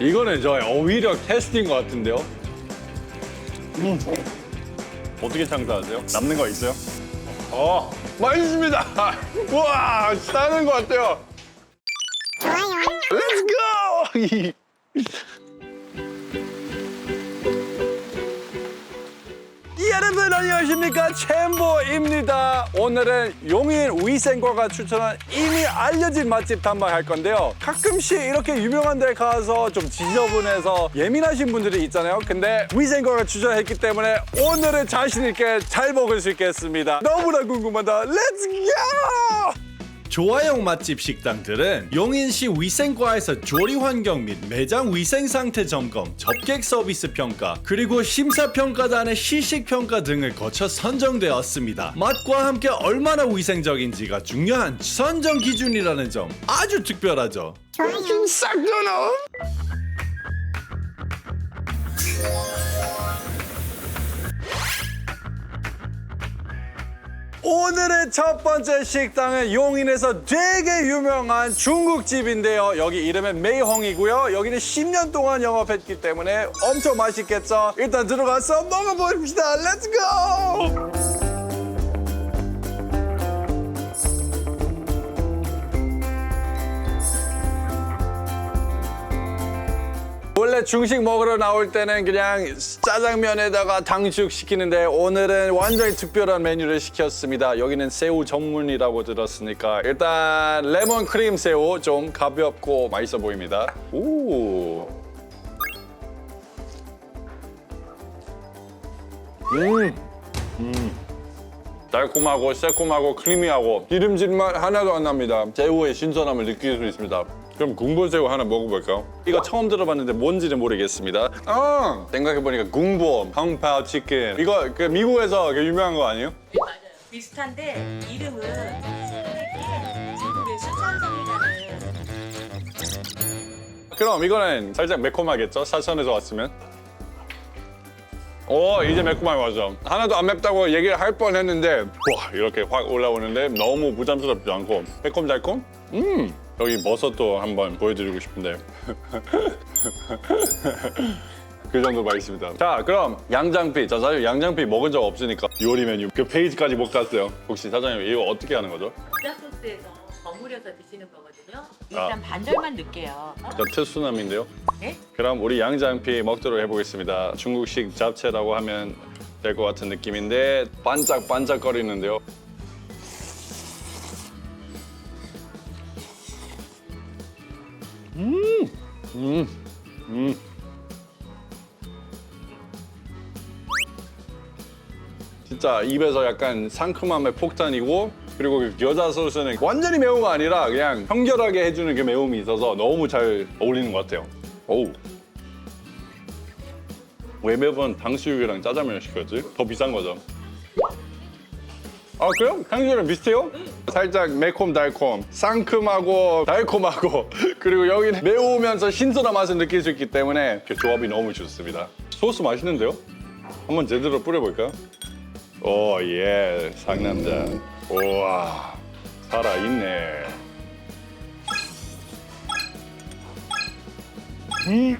이거는 저의 어휘력 테스트인 것 같은데요. 음. 어떻게 장사하세요? 남는 거 있어요? 어, 맛있습니다. 우와, 싸는 것 같아요. Let's go! 여러분 안녕하십니까? 챔보입니다. 오늘은 용인 위생과가 추천한 이미 알려진 맛집 탐방할 건데요. 가끔씩 이렇게 유명한 데 가서 좀 지저분해서 예민하신 분들이 있잖아요. 근데 위생과가 추천했기 때문에 오늘은 자신 있게 잘 먹을 수 있겠습니다. 너무나 궁금하다. 렛츠 고! 조화영 맛집 식당들은 용인시 위생과에서 조리 환경 및 매장 위생 상태 점검, 접객 서비스 평가, 그리고 심사 평가단의 시식 평가 등을 거쳐 선정되었습니다. 맛과 함께 얼마나 위생적인지가 중요한 선정 기준이라는 점 아주 특별하죠. 싹도너 오늘의 첫 번째 식당은 용인에서 되게 유명한 중국집인데요. 여기 이름은 메이홍이고요. 여기는 10년 동안 영업했기 때문에 엄청 맛있겠죠. 일단 들어가서 먹어봅시다. 렛츠고! 원래 중식 먹으러 나올 때는 그냥 짜장면에다가 당죽 시키는데 오늘은 완전히 특별한 메뉴를 시켰습니다. 여기는 새우 전문이라고 들었으니까 일단 레몬 크림 새우 좀 가볍고 맛있어 보입니다. 오. 음. 음. 달콤하고 새콤하고 크리미하고 기름진 맛 하나도 안 납니다. 새우의 신선함을 느낄 수 있습니다. 그럼 궁본새우 하나 먹어볼까요? 이거 처음 들어봤는데 뭔지는 모르겠습니다. 아 생각해보니까 궁본, 황파오 치킨 이거 그 미국에서 그 유명한 거 아니에요? 맞아요. 비슷한데 이름은 중국의 수천성이라는 그럼 이거는 살짝 매콤하겠죠? 사천에서 왔으면. 오 이제 매콤하게 와죠. 하나도 안 맵다고 얘기를 할 뻔했는데 와 이렇게 확 올라오는데 너무 부담스럽지 않고 매콤달콤? 음 여기 버섯도 한번 보여드리고 싶은데 그 정도 맛있습니다. 자 그럼 양장피 자 사실 양장피 먹은 적 없으니까 요리 메뉴 그 페이지까지 못 갔어요. 혹시 사장님 이거 어떻게 하는 거죠? 피자 소스에서 버무려서 드시는 거거든요. 일단 반절만 넣을게요. 어? 저 특수남인데요. 네? 그럼 우리 양장피 먹도록 해보겠습니다. 중국식 잡채라고 하면 될 것 같은 느낌인데 반짝반짝거리는데요. 음, 음, 음. 진짜 입에서 약간 상큼함의 폭탄이고 그리고 그 겨자 소스는 완전히 매운 거 아니라 그냥 청결하게 해주는 그 매움이 있어서 너무 잘 어울리는 것 같아요. 오우. 왜 매번 당수육이랑 짜장면을 시켰지? 더 비싼 거죠. 아 그래요? 탕수육이랑 비슷해요? 살짝 매콤달콤, 상큼하고 달콤하고 그리고 여기는 매우면서 신선한 맛을 느낄 수 있기 때문에 그 조합이 너무 좋습니다. 소스 맛있는데요? 한번 제대로 뿌려볼까요? 오, 예, 상남자. 우와, 살아있네. 음.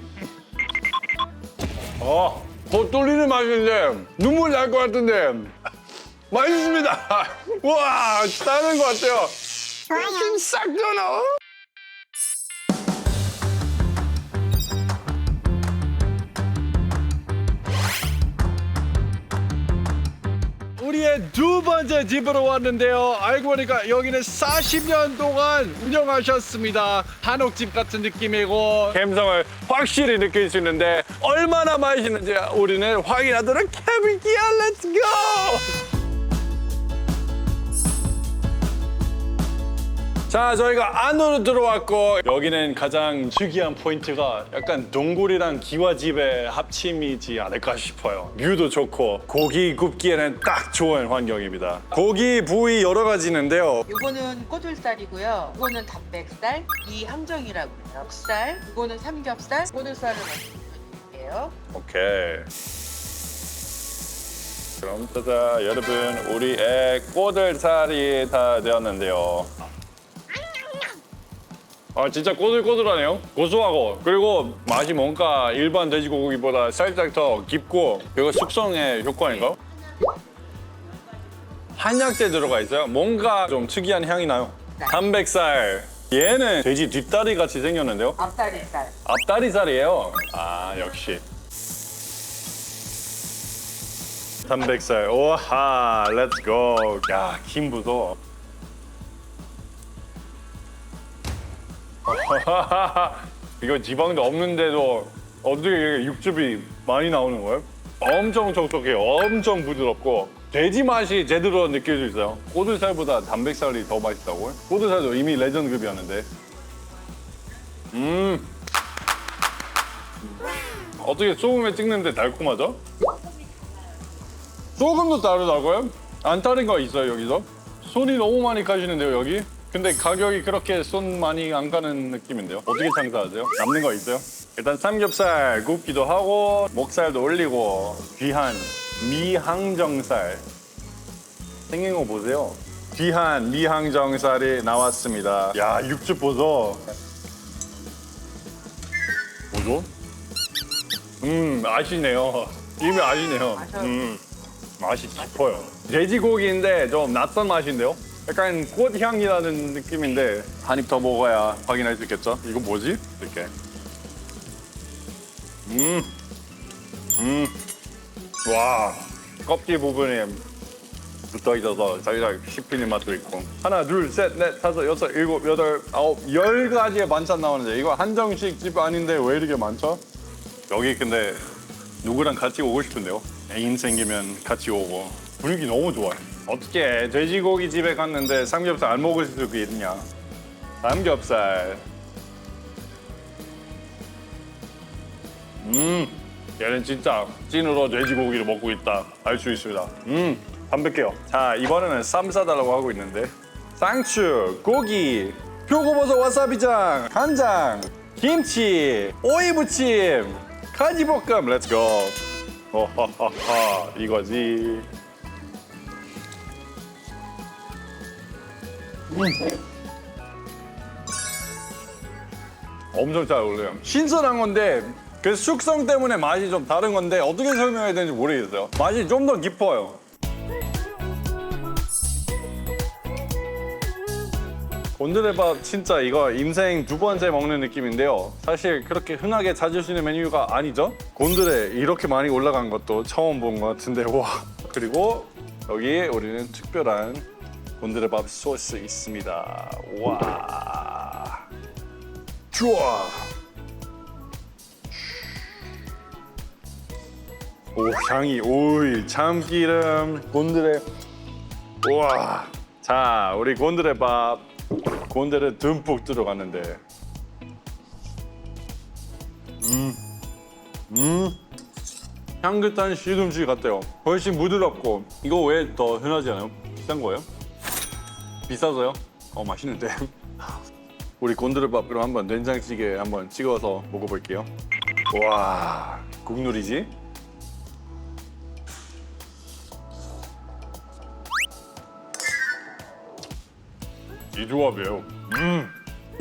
어, 더 뚫리는 맛인데 눈물 날 것 같은데 맛있습니다. 우와, 싸는 것 같아요. 힘싹 도나. 우리의 두 번째 집으로 왔는데요. 알고 보니까 여기는 40년 동안 운영하셨습니다. 한옥집 같은 느낌이고 감성을 확실히 느낄 수 있는데 얼마나 맛있는지 우리는 확인하도록 해볼게요. 렛츠 고! 자, 저희가 안으로 들어왔고 여기는 가장 특이한 포인트가 약간 동굴이랑 기와집의 합침이지 않을까 싶어요. 뷰도 좋고 고기 굽기에는 딱 좋은 환경입니다. 고기 부위 여러 가지 있는데요. 이거는 꼬들살이고요. 이거는 단백살, 이 항정이라고 해요. 닭살, 이거는 삼겹살, 꼬들살을 넣을게요. 오케이. 그럼 짜자 여러분 우리의 꼬들살이 다 되었는데요. 아 진짜 꼬들꼬들하네요. 고소하고 그리고 맛이 뭔가 일반 돼지고기보다 살짝 더 깊고 이거 숙성의 효과인가? 한약재 들어가 있어요. 뭔가 좀 특이한 향이 나요. 단백살. 얘는 돼지 뒷다리 같이 생겼는데요. 앞다리살. 앞다리살이에요. 아 역시. 단백살. 오하, 렛츠 고. 야, 김부도. 이거 지방도 없는데도 어떻게 이렇게 육즙이 많이 나오는 거예요? 엄청 촉촉해요. 엄청 부드럽고 돼지 맛이 제대로 수 있어요. 꼬들살보다 단백살이 더 맛있다고요? 꼬들살도 이미 레전드급이었는데. 음. 어떻게 소금에 찍는데 달콤하죠? 소금도 다르다고요? 안 다른 거 있어요 여기서? 손이 너무 많이 가시는데요 여기? 근데 가격이 그렇게 손 많이 안 가는 느낌인데요? 어떻게 장사하세요? 남는 거 있어요? 일단 삼겹살 굽기도 하고 목살도 올리고 귀한 미항정살 생긴 거 보세요 귀한 미항정살이 나왔습니다 야 육즙 보소 보소? 음 아시네요 이미 아시네요. 음 맛이 깊어요 돼지고기인데 좀 낯선 맛인데요 약간 꽃 향이라는 느낌인데 한 입 더 먹어야 확인할 수 있겠죠? 이거 뭐지? 이렇게. 음 음 와. 껍질 부분에 붙어 있어서 살짝 씹히는 맛도 있고. 하나 둘 셋 넷 다섯 여섯 일곱 여덟 아홉 열 가지의 반찬 나오는데 이거 한정식 집 아닌데 왜 이렇게 많죠? 여기 근데 누구랑 같이 오고 싶은데요? 애인 생기면 같이 오고. 분위기 너무 좋아요. 어떻게 돼지고기 집에 갔는데 삼겹살 안 먹을 수 있냐? 삼겹살. 음, 얘는 진짜 찐으로 돼지고기를 먹고 있다 알 수 있습니다. 음, 담백해요. 자 이번에는 쌈 싸달라고 하고 있는데 쌍추, 고기, 표고버섯 와사비장, 간장, 김치, 오이무침, 가지볶음, 렛츠고. 호하하하 이거지. 엄청 잘 어울려요. 신선한 건데 그 숙성 때문에 맛이 좀 다른 건데 어떻게 설명해야 되는지 모르겠어요. 맛이 좀 더 깊어요. 곤드레밥 진짜 이거 인생 두 번째 먹는 느낌인데요. 사실 그렇게 흔하게 찾을 수 있는 메뉴가 아니죠. 곤드레 이렇게 많이 올라간 것도 처음 본 것 같은데 와. 그리고 여기 우리는 특별한 곤드레밥 소스 있습니다. 와. 좋아. 오 향이 오이 참기름 곤드레 우와 자 우리 곤드레 밥 곤드레 듬뿍 들어갔는데 음 음 향긋한 시금치 같아요 훨씬 부드럽고 이거 왜 더 흔하지 않아요? 비싼 거예요? 비싸서요? 어 맛있는데 우리 곤드레밥 그럼 한번 된장찌개 한번 찍어서 먹어볼게요 와 국룰이지? 이 조합이에요. 음.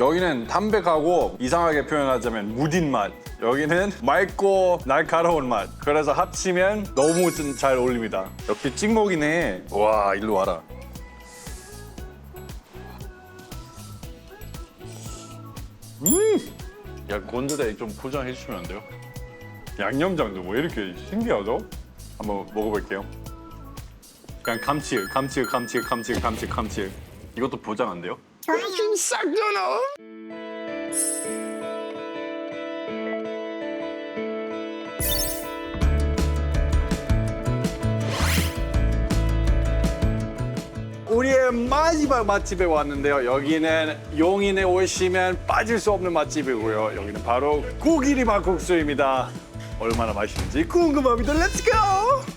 여기는 담백하고 이상하게 표현하자면 무딘 맛. 여기는 맑고 날카로운 맛. 그래서 합치면 너무 좀잘 어울립니다. 역시 찍먹이네. 와, 일로 와라. 야, 곤드레 좀 포장해 주시면 안 돼요? 양념장도 왜 이렇게 신기하죠? 한번 먹어볼게요. 그냥 감칠, 감칠, 감칠, 감칠, 감칠, 감칠. 이것도 보장 안 돼요? 우리의 마지막 맛집에 왔는데요. 여기는 용인에 오시면 빠질 수 없는 맛집이고요. 여기는 바로 고기리 막국수입니다. 얼마나 맛있는지 궁금합니다. 렛츠 고!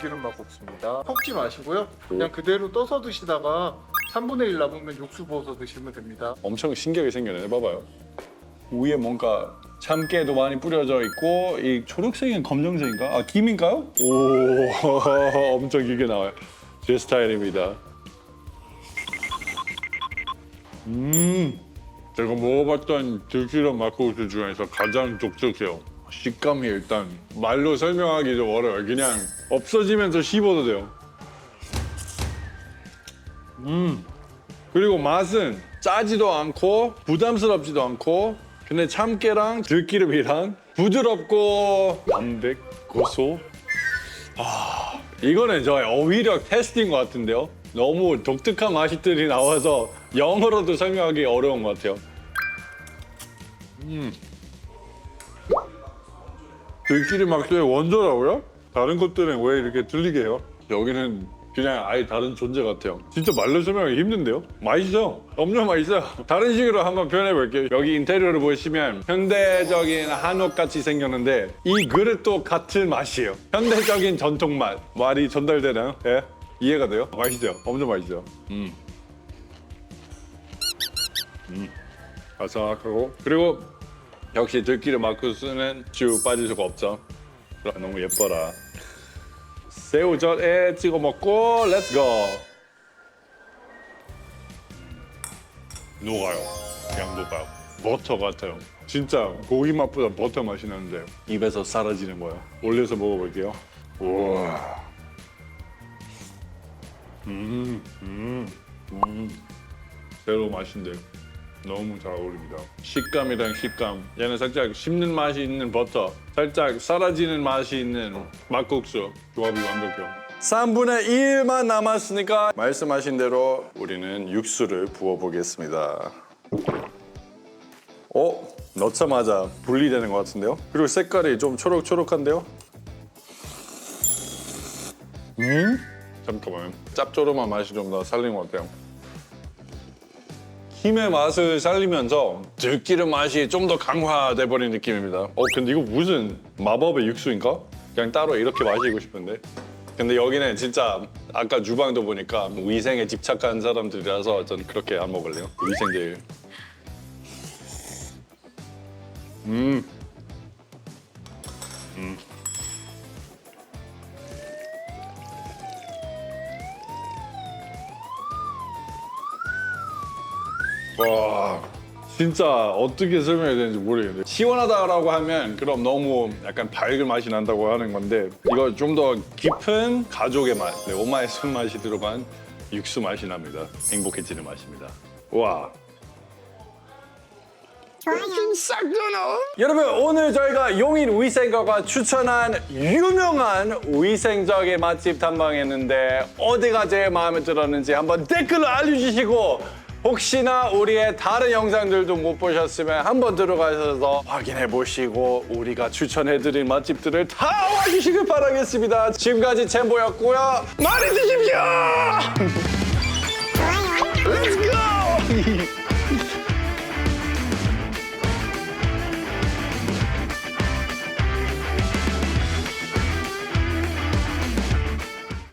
들기름 막국수입니다. 섞지 마시고요. 그냥 그대로 떠서 드시다가 3분의 1 남으면 육수 부어서 드시면 됩니다. 엄청 신기하게 생겼네. 봐봐요. 위에 뭔가 참깨도 많이 뿌려져 있고 이 초록색은 검정색인가? 아 김인가요? 오 엄청 길게 나와요. 제 스타일입니다. 음 제가 먹어봤던 들기름 막국수 중에서 가장 독특해요. 식감이 일단 말로 설명하기 좀 어려워요. 그냥 없어지면서 씹어도 돼요. 음. 그리고 맛은 짜지도 않고 부담스럽지도 않고 근데 참깨랑 들기름이랑 부드럽고 담백 고소. 아 이거는 저의 어휘력 테스트인 것 같은데요. 너무 독특한 맛들이 나와서 영어로도 설명하기 어려운 것 같아요. 음. 들기름 막수의 원조라고요? 다른 것들은 왜 이렇게 들리게 해요? 여기는 그냥 아예 다른 존재 같아요. 진짜 말로 설명하기 힘든데요? 맛있어. 엄청 맛있어요. 다른 식으로 한번 표현해 볼게요. 여기 인테리어를 보시면 현대적인 한옥 같이 생겼는데 이 그릇도 같은 맛이에요. 현대적인 전통 맛. 말이 전달되나요? 예? 이해가 돼요? 맛있죠? 엄청 맛있어요. 음. 음. 아삭하고 그리고 역시 들기름 막국수는 쭉 빠질 수가 없죠. 그럼 너무 예뻐라. 새우젓에 찍어 먹고 렛츠고. 녹아요. 그냥 녹아요. 버터 같아요. 진짜 고기 맛보다 버터 맛이 나는데 입에서 사라지는 거예요. 올려서 먹어볼게요. 우와. 음, 음, 음. 새로 맛인데 너무 잘 어울립니다. 식감이랑 식감. 얘는 살짝 씹는 맛이 있는 버터, 살짝 사라지는 맛이 있는 막국수. 조합이 완벽해요. 3분의 1만 남았으니까 말씀하신 대로 우리는 육수를 부어 보겠습니다. 어? 넣자마자 분리되는 것 같은데요? 그리고 색깔이 좀 초록초록한데요? 음? 잠깐만요. 짭조름한 맛이 좀 더 살린 것 같아요. 힘의 맛을 살리면서 들기름 맛이 좀 더 강화돼 버린 느낌입니다. 어 근데 이거 무슨 마법의 육수인가? 그냥 따로 이렇게 마시고 싶은데. 근데 여기는 진짜 아까 주방도 보니까 위생에 집착한 사람들이라서 전 그렇게 안 먹을래요. 위생 제일. 음. 음. 와 진짜 어떻게 설명해야 되는지 모르겠는데 시원하다라고 하면 그럼 너무 약간 밝은 맛이 난다고 하는 건데 이거 좀 더 깊은 가족의 맛, 네, 엄마의 손맛이 들어간 육수 맛이 납니다. 행복해지는 맛입니다. 와. 여러분 오늘 저희가 용인 위생과가 추천한 유명한 위생적인 맛집 탐방했는데 어디가 제일 마음에 들었는지 한번 댓글로 알려주시고 혹시나 우리의 다른 영상들도 못 보셨으면 한번 들어가셔서 확인해 보시고 우리가 추천해 드린 맛집들을 다 와주시길 바라겠습니다. 지금까지 챔보였고요. 많이 드십시오. Let's go!